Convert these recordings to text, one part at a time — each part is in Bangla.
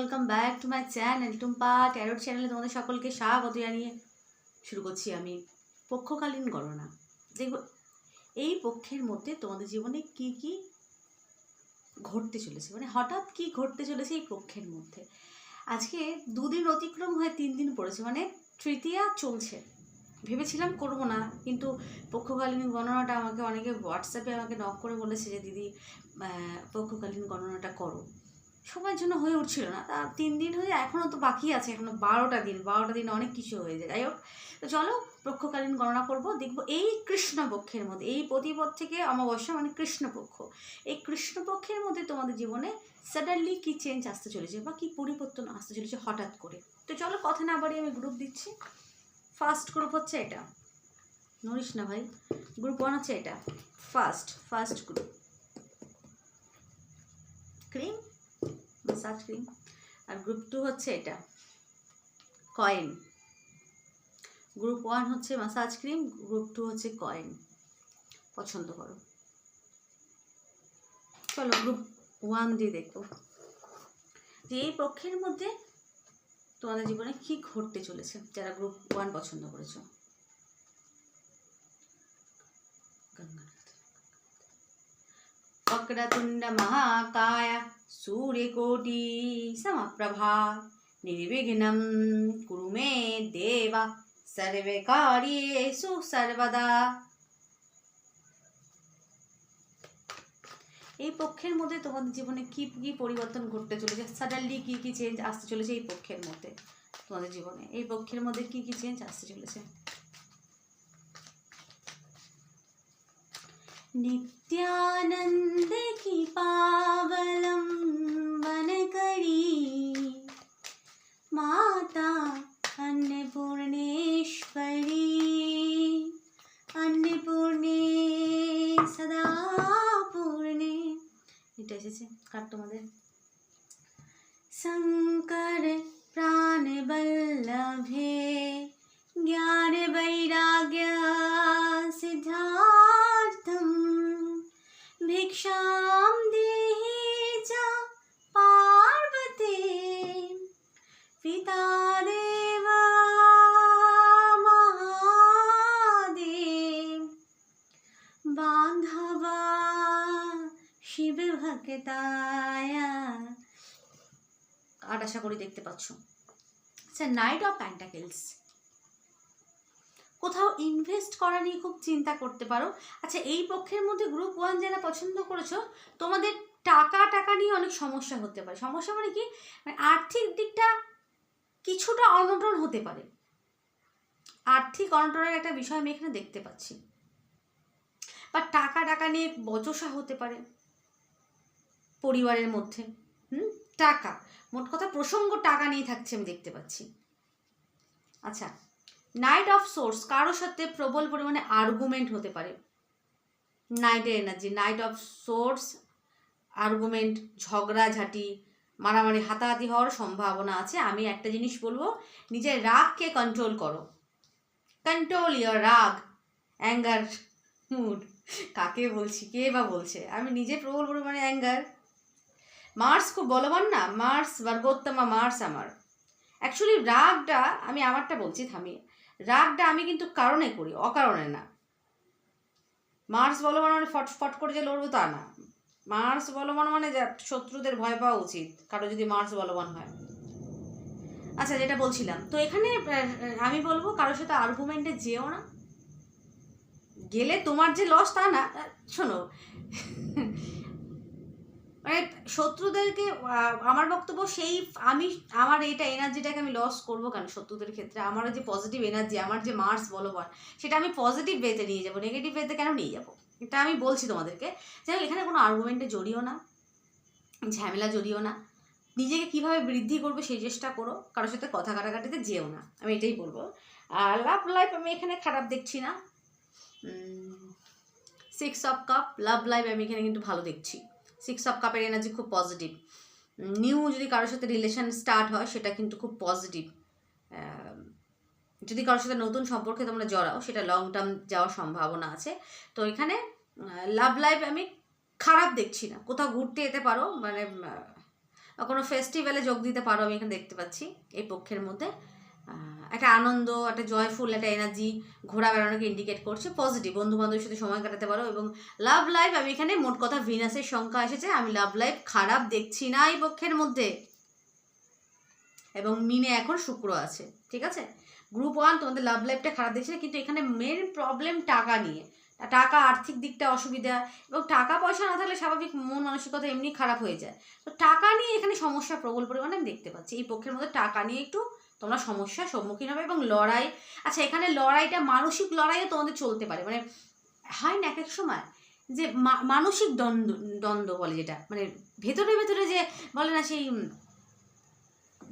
Welcome back to my channel Tumpa tarot চ্যানেলে তোমাদের সকলকে স্বাগত জানিয়ে শুরু করছি আমি পক্ষকালীন গণনা। দেখব এই পক্ষের মধ্যে তোমাদের জীবনে কি কি ঘটতে চলেছে? মানে হঠাৎ কি ঘটতে চলেছে এই পক্ষের মধ্যে? আজকে দুদিন অতিক্রম হয়ে তিন দিন পড়েছে মানে তৃতীয়া চলছে। ভেবেছিলাম করব না, কিন্তু পক্ষকালীন গণনাটা আমাকে অনেকে হোয়াটসঅ্যাপে আমাকে নক করে বলেছে যে, দিদি পক্ষকালীন গণনাটা করো। সময়ের জন্য হয়ে উঠছিল না। তা তিন দিন হয়ে এখনও তো বাকি আছে এখনও বারোটা দিন বারোটা দিন অনেক কিছু হয়ে যায়। যাই হোক, তো চলো পক্ষকালীন গণনা করব। দেখব এই কৃষ্ণপক্ষের মধ্যে, এই প্রতিপদ থেকে অমাবস্যা মানে কৃষ্ণপক্ষ। এই কৃষ্ণপক্ষের মধ্যে তোমাদের জীবনে সাডেনলি কি চেঞ্জ আসতে চলেছে বা কী পরিবর্তন আসতে চলেছে হঠাৎ করে? তো চলো কথা না বাড়িয়ে আমি গ্রুপ দিচ্ছি। ফার্স্ট গ্রুপ হচ্ছে এটা। নড়িস না ভাই গ্রুপ ওয়ান হচ্ছে এটা। First first group cream cream আর গ্রুপ টু হচ্ছে এটা। কয়েন গ্রুপ ওয়ান হচ্ছে মাসাজ ক্রিম গ্রুপ টু হচ্ছে কয়েন পছন্দ করো। চলো গ্রুপ ওয়ান দিয়ে দেখব যে এই পক্ষের মধ্যে তোমাদের জীবনে কি ঘটতে চলেছে, যারা গ্রুপ ওয়ান পছন্দ করেছ? వక్రతుండ మహాకాయ సూర్యకోటి సమప్రభా నిర్విఘ్నం కురు మే దేవ సర్వే కార్యేషు సర్వదా এই পক্ষের মধ্যে তোমাদের জীবনে কি কি পরিবর্তন ঘটতে চলেছে? সাডেনলি কি কি চেঞ্জ আসতে চলেছে এই পক্ষের মধ্যে তোমাদের জীবনে? এই পক্ষের মধ্যে কি কি চেঞ্জ আসতে চলেছে? नित्यानन्द की पावलम्बन करी माता अन्नपूर्णेश्वरी अन्नपूर्णे सदा पूर्णे এটা এসেছে কার তোমাদের শঙ্কর প্রাণ বল্লভে জ্ঞান বৈরাগ্য সিদ্ধার্থম भिक्षां देहि च पार्वते पिता देव महादेव बान्धवा শিবভক্তায় কার্ড আশা করি দেখতে পাচ্ছ আচ্ছা নাইট অফ প্যান্টাকেলস কোথাও ইনভেস্ট করা নিয়ে খুব চিন্তা করতে পারো। আচ্ছা এই পক্ষের মধ্যে গ্রুপ ওয়ান যারা পছন্দ করেছ, তোমাদের টাকা টাকা নিয়ে অনেক সমস্যা হতে পারে। সমস্যা মানে কি? মানে আর্থিক দিকটা কিছুটা অনটন হতে পারে। আর্থিক অনটনের একটা বিষয় আমি এখানে দেখতে পাচ্ছি। বা টাকা টাকা নিয়ে বচসা হতে পারে। পরিবারের মধ্যে, হুম? টাকা, মোট কথা প্রসঙ্গ টাকা নিয়ে থাকছে আমি দেখতে পাচ্ছি। আচ্ছা নাইট অফ সোর্স কারোর সাথে প্রবল পরিমাণে আর্গুমেন্ট হতে পারে। নাইটের energy knight of swords argument ঝগড়াঝাটি মারামারি, হাতাহাতি হওয়ার সম্ভাবনা আছে। আমি একটা জিনিস বলব, নিজের রাগকে কন্ট্রোল করো। কন্ট্রোল ইয়োর রাগ অ্যাঙ্গার মুড কাকে বলছি, কে বা বলছে? আমি নিজে প্রবল পরিমাণে অ্যাঙ্গার মার্স খুব বলবান না? মার্স বর্গোত্তমা মার্স আমার। অ্যাকচুয়ালি রাগটা, আমি আমারটা বলছি, থামিয়ে। রাগটা আমি কিন্তু কারণে করি, অকারণে না। মার্স বলবান মানে ফট ফট করে যে লড়বো তা না। মার্স বলবান মানে শত্রুদের ভয় পাওয়া উচিত, কারও যদি মার্স বলবান হয়। আচ্ছা যেটা বলছিলাম, তো এখানে আমি বলব কারোর সাথে আর্গুমেন্টে যেও না। গেলে তোমার যে লস তা না শোনো মানে শত্রুদেরকে আমার বক্তব্য সেই, আমি, আমার এইটা এনার্জিটাকে আমি লস করব কেন শত্রুদের ক্ষেত্রে? আমার যে পজিটিভ এনার্জি আমার যে মার্স বলবান সেটা আমি পজিটিভ ওয়েতে নিয়ে যাব নেগেটিভ ওয়েতে কেন নিয়ে যাব? এটা আমি বলছি তোমাদেরকে। যাই এখানে কোনো আর্গুমেন্টে জড়িও না, ঝামেলা জড়িও না। নিজেকে কীভাবে বৃদ্ধি করবে সেই চেষ্টা করো, কারোর সাথে কথা কাটাকাটিতে যেও না, আমি এটাই বলব। আর লাভ লাইফ আমি এখানে খারাপ দেখছি না। Six of cup love life আমি এখানে কিন্তু ভালো দেখছি। সিক্স অফ কাপের এনার্জি খুব পজিটিভ নিউ যদি কারোর সাথে রিলেশন স্টার্ট হয়, সেটা কিন্তু খুব পজিটিভ যদি কারোর সাথে নতুন সম্পর্কে তোমরা জড়াও, সেটা লং টার্ম যাওয়ার সম্ভাবনা আছে। তো এখানে লাভ লাইফ আমি খারাপ দেখছি না। কোথাও ঘুরতে যেতে পারো মানে কোনো ফেস্টিভ্যালে যোগ দিতে পারো আমি এখানে দেখতে পাচ্ছি, এই পক্ষের মধ্যে। একটা আনন্দ, একটা জয়ফুল একটা এনার্জি ঘোরা বেড়ানোকে ইন্ডিকেট করছে পজিটিভ বন্ধু বান্ধবের সাথে সময় কাটাতে পারো এবং লাভ লাইফ আমি এখানে মোট কথা ভিনাসের সংখ্যা এসেছে, আমি লাভ লাইফ খারাপ দেখছি না এই পক্ষের মধ্যে। এবং মিনে এখন শুক্র আছে, ঠিক আছে? গ্রুপ ওয়ান তোমাদের লাভ লাইফটা খারাপ দেখছে কিন্তু এখানে মেন প্রবলেম টাকা নিয়ে। টাকা, আর্থিক দিকটা অসুবিধা এবং টাকা পয়সা না থাকলে স্বাভাবিক মন মানসিকতা এমনি খারাপ হয়ে যায়। তো টাকা নিয়ে এখানে সমস্যা প্রবল পরিমাণে আমি দেখতে পাচ্ছি। এই পক্ষের মধ্যে টাকা নিয়ে একটু তোমরা সমস্যার সম্মুখীন হবে এবং লড়াই আচ্ছা এখানে লড়াইটা মানসিক লড়াইও তোমাদের চলতে পারে। মানে হয় না এক এক সময় যে মানসিক দ্বন্দ্ব দ্বন্দ্ব বলে যেটা। মানে ভেতরে ভেতরে যে বলে না সেই,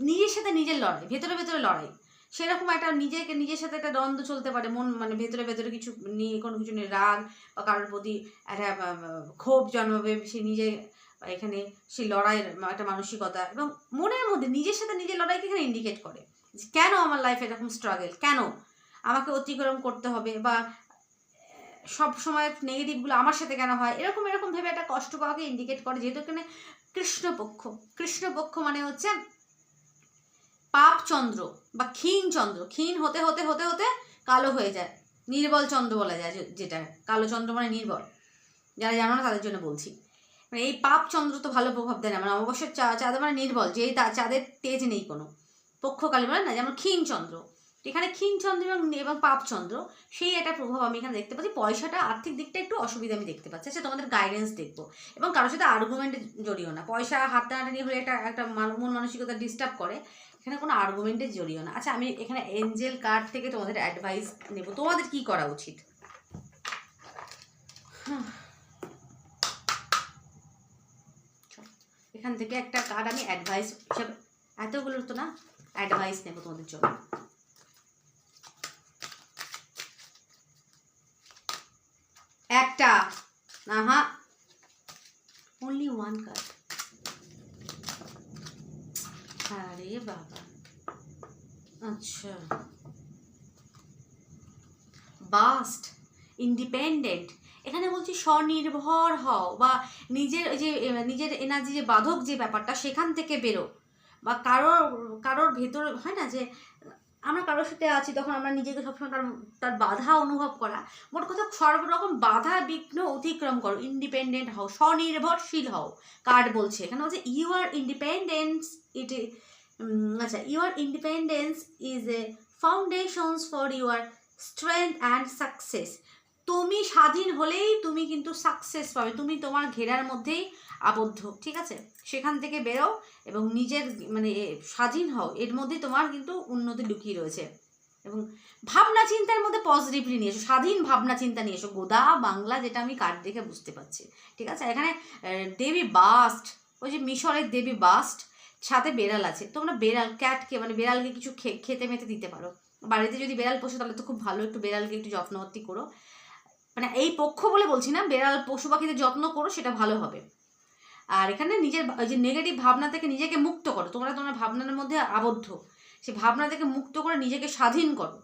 নিজের সাথে নিজের লড়াই, ভেতরে ভেতরে লড়াই। সেরকম একটা নিজেকে, নিজের সাথে একটা দ্বন্দ্ব চলতে পারে। মন মানে ভেতরে ভেতরে কিছু নিয়ে কোনো কিছু নিয়ে রাগ বা কারোর প্রতি একটা ক্ষোভ জন্মাবে, সে নিজে এখানে সেই লড়াইয়ের একটা মানসিকতা এবং মনের মধ্যে নিজের সাথে নিজের লড়াইকে এখানে ইন্ডিকেট করে। যে কেন আমার লাইফে এরকম স্ট্রাগল কেন? আমাকে অতিক্রম করতে হবে বা, সব সময় নেগেটিভগুলো আমার সাথে কেন হয়? এরকম এরকম ভেবে একটা কষ্ট পাওয়াকে ইন্ডিকেট করে যেহেতু এখানে কৃষ্ণপক্ষ। কৃষ্ণপক্ষ মানে হচ্ছে পাপচন্দ্র বা ক্ষীণ চন্দ্র। ক্ষীণ হতে হতে হতে হতে কালো হয়ে যায়। নির্বল চন্দ্র বলা যায় যেটা। কালো চন্দ্র মানে নির্বল। যারা জানো না তাদের জন্য বলছি। মানে এই পাপ চন্দ্র তো ভালো প্রভাব দেয় না। মানে অবশ্যই চাঁদ মানে নির্বল। যে চাঁদের তেজ নেই কোনো। পক্ষকালী মানে না, যেমন ক্ষীণচন্দ্র। এখানে ক্ষীণচন্দ্র এবং এবং পাপ চন্দ্র সেই একটা প্রভাব আমি এখানে দেখতে পাচ্ছি। পয়সাটা আর্থিক দিকটা একটু অসুবিধা আমি দেখতে পাচ্ছি। আচ্ছা তোমাদের গাইডেন্স দেখব। এবং কারোর সাথে আর্গুমেন্টে জড়িও না। পয়সা হাত টানাটানি হলে একটা একটা মন মানসিকতা ডিস্টার্ব করে। এখানে কোনো আর্গুমেন্টে জড়িও না। আচ্ছা আমি এখানে এঞ্জেল কার্ড থেকে তোমাদের অ্যাডভাইস নেব। তোমাদের কি করা উচিত। এখান থেকে একটা কার্ড আমি অ্যাডভাইস হিসাবে এতগুলো তো না? অ্যাডভাইস নেব তোমাদের জন্য একটা না হা অনলি ওয়ান কার্ড আরে বাবা আচ্ছা বাস্ট ইন্ডিপেন্ডেন্ট এখানে বলছি স্বনির্ভর হও বা নিজের যে নিজের এনার্জি যে বাধক যে ব্যাপারটা সেখান থেকে বেরো। বা কারোর কারোর ভেতর, হয় না যে আমরা কারোর সাথে আছি তখন আমরা নিজেকে সবসময় তার তার বাধা অনুভব করা। মোট কথা সর্বরকম বাধা, বিঘ্ন অতিক্রম করো। ইন্ডিপেন্ডেন্ট হও, স্বনির্ভরশীল হও, কার্ড বলছে এখানে বলছে ইউ আর ইন্ডিপেন্ডেন্স ইট আচ্ছা your independence is a foundations for your strength and success তুমি স্বাধীন হলেই তুমি কিন্তু সাকসেস পাবে। তুমি তোমার ঘেরার মধ্যেই আবদ্ধ, ঠিক আছে? সেখান থেকে বেরো এবং নিজের মানে স্বাধীন হও। এর মধ্যে তোমার কিন্তু উন্নতি লুকিয়ে রয়েছে। এবং ভাবনা চিন্তার মধ্যে পজিটিভলি নিয়ে এসো। স্বাধীন ভাবনা চিন্তা নিয়ে এসো। গোদা বাংলা যেটা আমি কার্ড দেখে বুঝতে পারছি, ঠিক আছে? এখানে দেবী বাস্ট ওই যে মিশরের দেবী বাস্ট সাথে বেড়াল আছে। তোমরা বেড়াল, ক্যাটকে মানে বেড়ালকে কিছু খেতে মেতে দিতে পারো। বাড়িতে যদি বেড়াল পোষো তাহলে তো খুব ভালো। একটু বেড়ালকে একটু যত্নবর্তি করো। মানে এই পক্ষ বলে বলছি না, বেড়াল পশু পাখিদের যত্ন করো, সেটা ভালো হবে। আর এখানে নিজের যে নেগেটিভ ভাবনা থেকে নিজেকে মুক্ত করো। তোমরা তোমার ভাবনার মধ্যে আবদ্ধ। সে ভাবনা থেকে মুক্ত করে নিজেকে স্বাধীন করো।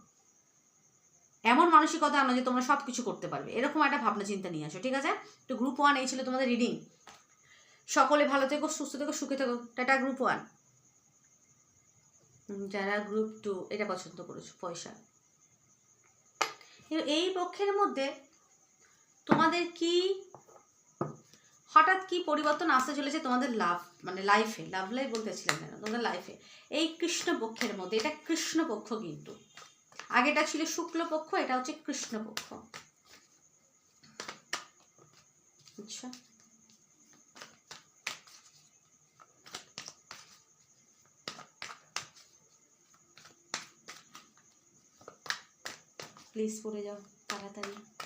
এমন মানসিকতা আনো যে তোমরা সব কিছু করতে পারবে। এরকম একটা ভাবনা চিন্তা নিয়ে আসো, ঠিক আছে? তো গ্রুপ ওয়ান এই ছিল তোমাদের রিডিং সকলে ভালো থেকো, সুস্থ থেকো, সুখে থেকো। টাটা গ্রুপ ওয়ান যারা গ্রুপ টু এটা পছন্দ করেছ, পয়সা। এই পক্ষের মধ্যে তোমাদের কি হঠাৎ কি পরিবর্তন আসতে চলেছে তোমাদের লাভ মানে লাইফে লাভ লাইফ বলতেছিলাম কেন? তোমাদের লাইফে এই কৃষ্ণপক্ষের মধ্যে, এটা কৃষ্ণপক্ষ কিন্তু। আগেটা ছিল শুক্লপক্ষ, এটা হচ্ছে কৃষ্ণপক্ষ। আচ্ছা। প্লিজ পড়ে যাও, তাড়াতাড়ি।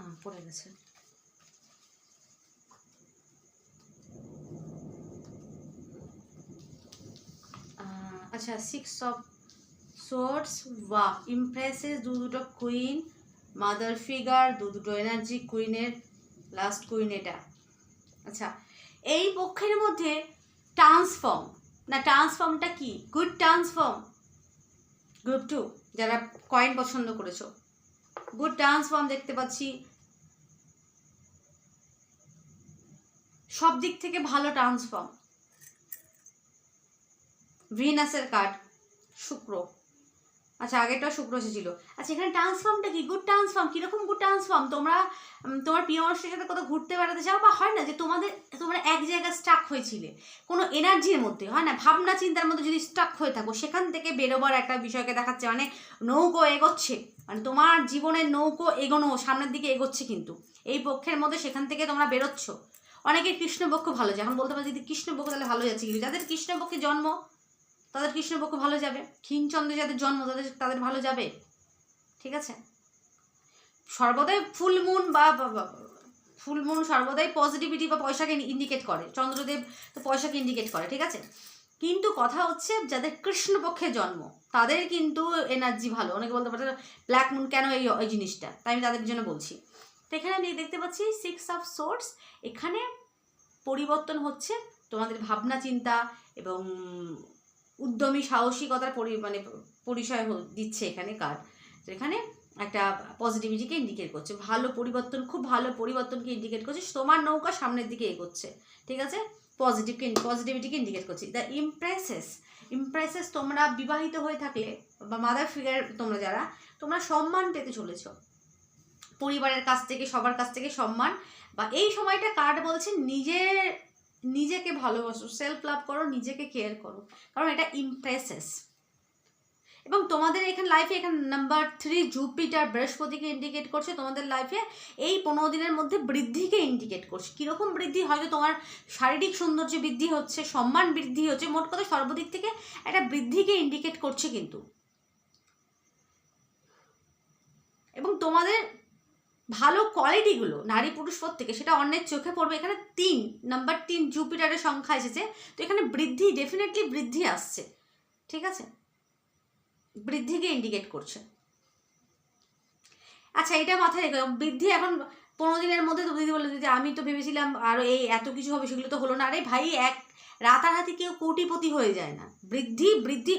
আহ, পড়ে গেছে। আচ্ছা সিক্স অফ সোর্স বা ইমপ্রেসেস দু দুটো কুইন মাদার ফিগার দু দুটো এনার্জি কুইনের লাস্ট কুইন এটা। আচ্ছা এই পক্ষের মধ্যে ট্রান্সফর্ম না ট্রান্সফর্মটা কি? গুড ট্রান্সফর্ম গ্রুপ টু যারা কয়েন পছন্দ করেছ। গুড ট্রান্সফর্ম দেখতে পাচ্ছি। সব দিক থেকে ভালো ট্রান্সফর্ম ভিনাসের কার্ড, শুক্র। আচ্ছা আগেরটা শুক্র এসেছিল। আচ্ছা এখানে ট্রান্সফর্মটা কি? গুড ট্রান্সফর্ম কীরকম গুড ট্রান্সফর্ম তোমরা তোমার প্রিয় মানুষের সাথে কোথাও ঘুরতে বেড়াতে যাও? বা হয় না যে তোমাদের, তোমরা এক জায়গায় স্টাক হয়েছিলে? কোনো এনার্জির মধ্যে, হয় না? ভাবনা, চিন্তার মধ্যে যদি স্টাক হয়ে থাকো, সেখান থেকে বেরোবার একটা বিষয়কে দেখাচ্ছে মানে নৌকো এগোচ্ছে। মানে তোমার জীবনের নৌকো এগোনো, সামনের দিকে এগোচ্ছে কিন্তু। এই পক্ষের মধ্যে সেখান থেকে তোমরা বেরোচ্ছ। অনেকের কৃষ্ণপক্ষ ভালো যায়। এখন বলতে পারে যদি কৃষ্ণপক্ষ, তাহলে ভালো যাচ্ছে কিন্তু। যাদের কৃষ্ণপক্ষে জন্ম, তাদের কৃষ্ণপক্ষ ভালো যাবে। কিংচন্দ্রে যাদের জন্ম, তাদের তাদের ভালো যাবে। ঠিক আছে? সর্বদাই ফুল মুন বা ফুল মুন সর্বদাই পজিটিভিটি বা পয়সাকে ইন্ডিকেট করে। চন্দ্রদেব তো পয়সাকে ইন্ডিকেট করে, ঠিক আছে? কিন্তু কথা হচ্ছে, যাদের কৃষ্ণপক্ষে জন্ম, তাদের কিন্তু এনার্জি ভালো। অনেকে বলতে পারে ব্ল্যাক মুন কেন এই জিনিসটা? তাই আমি তাদের জন্য বলছি। তো এখানে আমি দেখতে পাচ্ছি সিক্স অফ সোর্স এখানে পরিবর্তন হচ্ছে তোমাদের ভাবনা, চিন্তা এবং উদ্যমী, সাহসিকতার পরি মানে পরিচয় দিচ্ছে এখানে কার্ড এখানে একটা পজিটিভিটিকে ইন্ডিকেট করছে। ভালো পরিবর্তন, খুব ভালো পরিবর্তনকে ইন্ডিকেট করছে। তোমার নৌকা সামনের দিকে এগোচ্ছে, ঠিক আছে? পজিটিভকে পজিটিভিটিকে ইন্ডিকেট করছে। দ্য ইমপ্রেসেস ইমপ্রেসেস তোমরা বিবাহিত হয়ে থাকলে বা মাদার ফিগার তোমরা যারা, তোমরা সম্মান পেতে চলেছ। পরিবারের কাছ থেকে, সবার কাছ থেকে সম্মান। বা এই সময়টা কার্ড বলছে নিজের, নিজেকে ভালোবাসো সেলফ লাভ করো, নিজেকে কেয়ার করো। কারণ এটা ইমপ্রেসেস এবং তোমাদের এখানে লাইফে এখানে নাম্বার থ্রি জুপিটার বৃহস্পতিকে ইন্ডিকেট করছে। তোমাদের লাইফে এই পনেরো দিনের মধ্যে বৃদ্ধিকে ইন্ডিকেট করছে। কীরকম বৃদ্ধি? হয়তো তোমার শারীরিক সৌন্দর্য বৃদ্ধি হচ্ছে, সম্মান বৃদ্ধি হচ্ছে, মোট কথা সর্বদিক থেকে একটা বৃদ্ধিকে ইন্ডিকেট করছে কিন্তু। এবং তোমাদের ভালো কোয়ালিটিগুলো নারী পুরুষ প্রত্যেকে, সেটা অন্যের চোখে পড়বে। এখানে তিন নাম্বার তিন জুপিটারের সংখ্যা এসেছে। তো এখানে বৃদ্ধি ডেফিনেটলি বৃদ্ধি আসছে। ঠিক আছে? বৃদ্ধিকে ইন্ডিকেট করছে। আচ্ছা এটা মাথায় রেখো। বৃদ্ধি এখন পনেরো দিনের মধ্যে দিদি বলল, দিদি, আমি তো ভেবেছিলাম আরও এই এত কিছু হবে, সেগুলো তো হলো না। আরে ভাই, এক রাতারাতি কেউ কোটিপতি হয়ে যায় না। বৃদ্ধি বৃদ্ধি,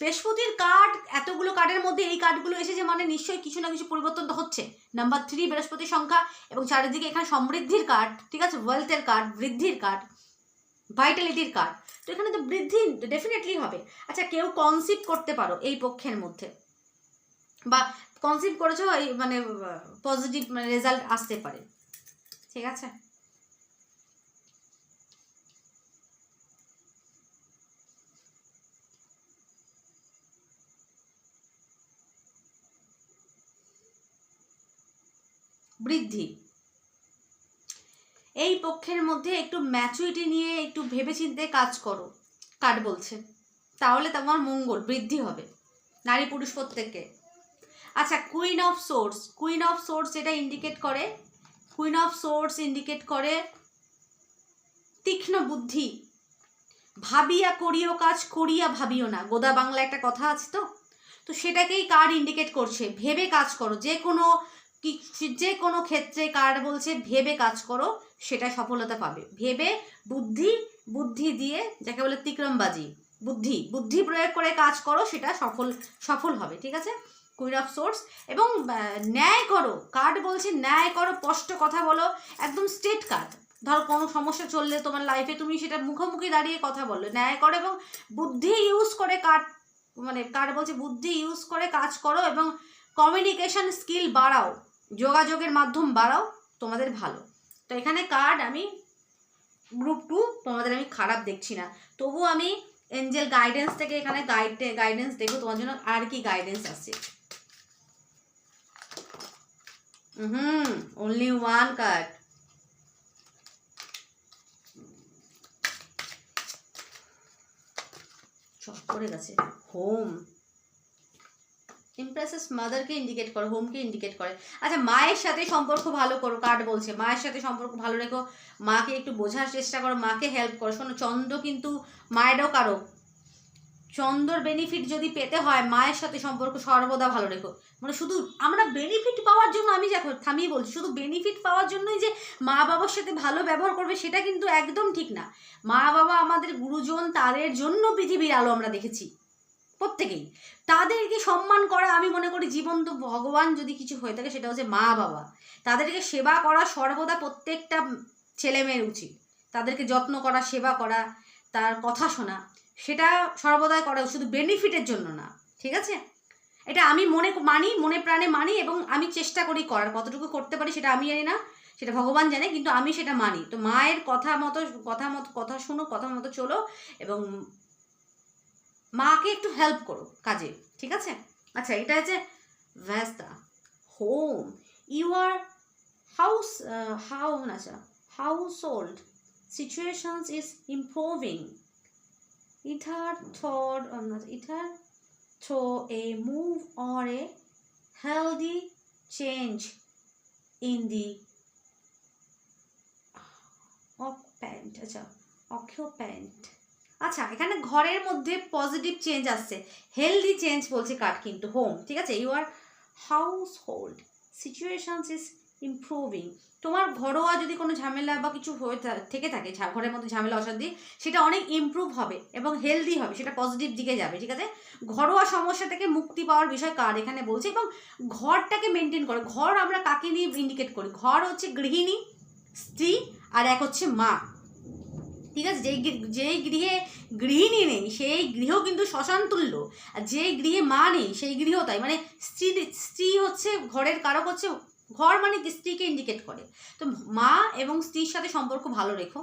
বৃহস্পতির কার্ড এতগুলো কার্ডের মধ্যে এই কার্ডগুলো এসেছে মানে নিশ্চয়ই কিছু না কিছু পরিবর্তন তো হচ্ছে। নাম্বার থ্রি বৃহস্পতির সংখ্যা এবং চারিদিকে এখানে সমৃদ্ধির কার্ড ঠিক আছে? ওয়েলথের কার্ড বৃদ্ধির কার্ড ভাইটালিটির কার্ড তো এখানে তো বৃদ্ধি ডেফিনেটলি হবে। আচ্ছা কেউ কনসিভ করতে পারো এই পক্ষের মধ্যে। বা কনসিভ করেছ এই মানে পজিটিভ মানে রেজাল্ট আসতে পারে। ঠিক আছে? বৃদ্ধি। এই পক্ষের মধ্যে একটু ম্যাচুরিটি নিয়ে একটু ভেবেচিন্তে কাজ করো, কাট বলছে। তাহলে তোমার মঙ্গল, বৃদ্ধি হবে, নারী পুরুষ প্রত্যেককে। আচ্ছা queen of swords queen of swords যেটা ইন্ডিকেট করে কুইন অফ সোর্স ইন্ডিকেট করে তীক্ষ্ণ বুদ্ধি। ভাবিয়া করিও কাজ, করিয়া ভাবিও না। গোদা বাংলা একটা কথা আছে তো? তো সেটাকেই কার্ড ইন্ডিকেট করছে? ভেবে কাজ করো যে কোনো কি যে কোনো ক্ষেত্রে কার্ড বলছে ভেবে কাজ করো, সেটা সফলতা পাবে। ভেবে বুদ্ধি বুদ্ধি দিয়ে যাকে বলে তিক্রমবাজি, বুদ্ধি বুদ্ধি প্রয়োগ করে কাজ করো, সেটা সফল সফল হবে, ঠিক আছে? কুইন অফ সোর্স এবং ন্যায় করো কার্ড বলছে ন্যায় করো, স্পষ্ট কথা বলো, একদম স্টেট কার্ড ধরো কোনো সমস্যা চললে তোমার লাইফে তুমি সেটা মুখোমুখি দাঁড়িয়ে কথা বলল, ন্যায় করো এবং বুদ্ধি ইউজ করে কার্ড মানে কার্ড বলছে বুদ্ধি ইউজ করে কাজ করো এবং কমিউনিকেশন স্কিল বাড়াও। যোগাযোগের মাধ্যম বাড়াও, তোমাদের ভালো। তো এখানে কার্ড আমি গ্রুপ টু তোমাদের আমি খারাপ দেখছি না। তবু আমি এঞ্জেল গাইডেন্স থেকে এখানে গাইড গাইডেন্স দেখব, তোমার জন্য আর কি গাইডেন্স আসছে হুম অনলি ওয়ান কার্ড চট করে গেছে। হোম ইমপ্রেসেস মাদারকে ইন্ডিকেট করে হোমকে ইন্ডিকেট করে। আচ্ছা মায়ের সাথে সম্পর্ক ভালো করো কার্ড বলছে। মায়ের সাথে সম্পর্ক ভালো রেখো, মাকে একটু বোঝার চেষ্টা করো, মাকে হেল্প করো। শোনো, চন্দ্র কিন্তু মায়েরও কারও চন্দর বেনিফিট যদি পেতে হয়, মায়ের সাথে সম্পর্ক সর্বদা ভালো রেখো। মানে শুধু আমরা বেনিফিট পাওয়ার জন্য, আমি দেখো থামিয়ে বলছি, শুধু বেনিফিট পাওয়ার জন্যই যে মা বাবার সাথে ভালো ব্যবহার করবে, সেটা কিন্তু একদম ঠিক না। মা বাবা আমাদের গুরুজন, তাদের জন্য পৃথিবীর আলো আমরা দেখেছি। প্রত্যেকেই। তাদেরকে সম্মান করা আমি মনে করি জীবন্ত ভগবান যদি কিছু হয়ে থাকে সেটা হচ্ছে মা বাবা। তাদেরকে সেবা করা সর্বদা প্রত্যেকটা ছেলে মেয়ের উচিত। তাদেরকে যত্ন করা, সেবা করা, তার কথা শোনা, সেটা সর্বদাই করা শুধু বেনিফিটের জন্য না, ঠিক আছে? এটা আমি মনে মানি, মনে প্রাণে মানি এবং আমি চেষ্টা করি করার। কতটুকু করতে পারি সেটা আমি জানি না, সেটা ভগবান জানে, কিন্তু আমি সেটা মানি। তো মায়ের কথা মতো কথা মতো, কথা শুনো কথা মতো চলো এবং মাকে একটু হেল্প করো কাজে, ঠিক আছে? আচ্ছা এটা হচ্ছে ভ্যাস্তা home you are house how আচ্ছা household situations is improving either third আচ্ছা, either throw a move or a healthy change in the occupant আচ্ছা অক্ষ প্যান্ট আচ্ছা এখানে ঘরের মধ্যে পজিটিভ চেঞ্জ আসছে। হেলদি চেঞ্জ বলছে কার্ড কিন্তু হোম ঠিক আছে? You are household situations is improving তোমার ঘরোয়া যদি কোনো ঝামেলা বা কিছু হয়ে থেকে থাকে ঘরের মধ্যে ঝামেলা, অশান্তি, সেটা অনেক ইমপ্রুভ হবে এবং হেলদি হবে, সেটা পজিটিভ দিকে যাবে, ঠিক আছে? ঘরোয়া সমস্যা থেকে মুক্তি পাওয়ার বিষয় কার এখানে বলছে এবং ঘরটাকে মেনটেন করে, ঘর আমরা কাকে নিয়ে ইন্ডিকেট করি? ঘর হচ্ছে গৃহিণী, স্ত্রী, আর এক হচ্ছে মা। ঠিক আছে? যেই যেই গৃহে গৃহিণী নেই, সেই গৃহ কিন্তু শ্মশান তুল্য। আর যেই গৃহে মা নেই, সেই গৃহ তাই। মানে স্ত্রী স্ত্রী হচ্ছে ঘরের কারক হচ্ছে, ঘর মানে স্ত্রীকে ইন্ডিকেট করে। তো মা এবং স্ত্রীর সাথে সম্পর্ক ভালো রেখো।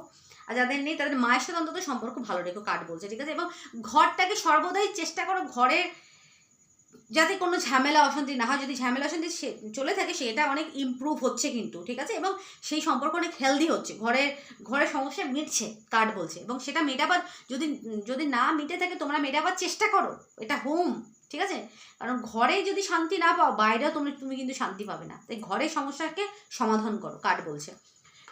আর যাদের নেই, তাদের মায়ের সাথে অন্তত সম্পর্ক ভালো রেখো কাঠ বলছে ঠিক আছে? এবং ঘরটাকে সর্বদাই চেষ্টা করো ঘরের যাতে কোনো ঝামেলা অশান্তি না হয়, যদি ঝামেলা অশান্তি চলে থাকে, সেটা অনেক ইমপ্রুভ হচ্ছে কিন্তু, ঠিক আছে? এবং সেই সম্পর্ক অনেক হেলদি হচ্ছে। ঘরের ঘরের সমস্যা মিটছে কার্ড বলছে? এবং সেটা মেটাবার যদি যদি না মিটে থাকে, তোমরা মেটাবার চেষ্টা করো। এটা হোম ঠিক আছে? কারণ ঘরে যদি শান্তি না পাও, বাইরেও তুমি তুমি কিন্তু শান্তি পাবে না। তাই ঘরের সমস্যাকে সমাধান করো কার্ড বলছে?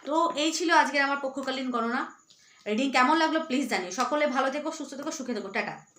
তো এই ছিল আজকের আমার পক্ষকালীন গণনা। রিডিং কেমন লাগল প্লিজ জানিও। সকলে ভালো থেকো, সুস্থ থেকো, সুখে থেকো। টাটা।